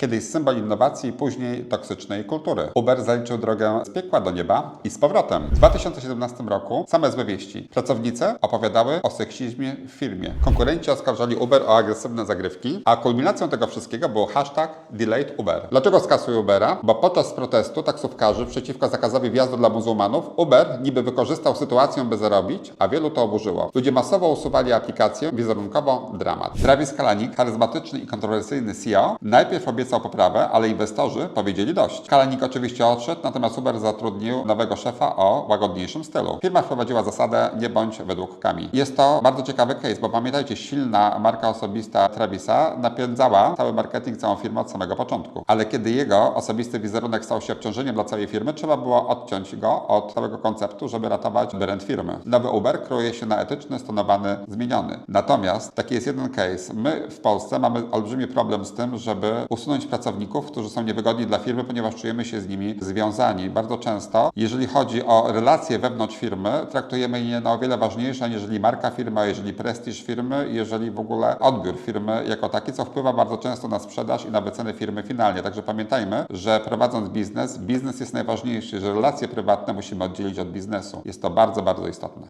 Kiedyś symbol innowacji, później toksycznej kultury. Uber zaliczył drogę z piekła do nieba i z powrotem. W 2017 roku same złe wieści. Pracownice opowiadały o seksizmie w firmie. Konkurenci oskarżali Uber o agresywne zagrywki, a kulminacją tego wszystkiego był hashtag Delayed Uber. Dlaczego skasują Ubera? Bo podczas protestu taksówkarzy przeciwko zakazowi wjazdu dla muzułmanów Uber niby wykorzystał sytuację, by zarobić, a wielu to oburzyło. Ludzie masowo usuwali aplikację, wizerunkowo dramat. Travis Kalanick, charyzmatyczny i kontrowersyjny CEO, najpierw obiecał poprawę, ale inwestorzy powiedzieli dość. Kalanick oczywiście odszedł, natomiast Uber zatrudnił nowego szefa o łagodniejszym stylu. Firma wprowadziła zasadę nie bądź według Kami. Jest to bardzo ciekawy case, bo pamiętajcie, silna marka osobista Travisa napędzała cały marketing, całą firmę od samego początku. Ale kiedy jego osobisty wizerunek stał się obciążeniem dla całej firmy, trzeba było odciąć go od całego konceptu, żeby ratować brand firmy. Nowy Uber kruje się na etyczny, stonowany, zmieniony. Natomiast taki jest jeden case. My w Polsce mamy olbrzymi problem z tym, żeby usunąć pracowników, którzy są niewygodni dla firmy, ponieważ czujemy się z nimi związani. Bardzo często, jeżeli chodzi o relacje wewnątrz firmy, traktujemy je na o wiele ważniejsze, aniżeli marka firmy, jeżeli prestiż firmy, jeżeli w ogóle odbiór firmy jako taki, co wpływa bardzo często na sprzedaż i na wycenę firmy finalnie. Także pamiętajmy, że prowadząc biznes, biznes jest najważniejszy, że relacje prywatne musimy oddzielić od biznesu. Jest to bardzo, bardzo istotne.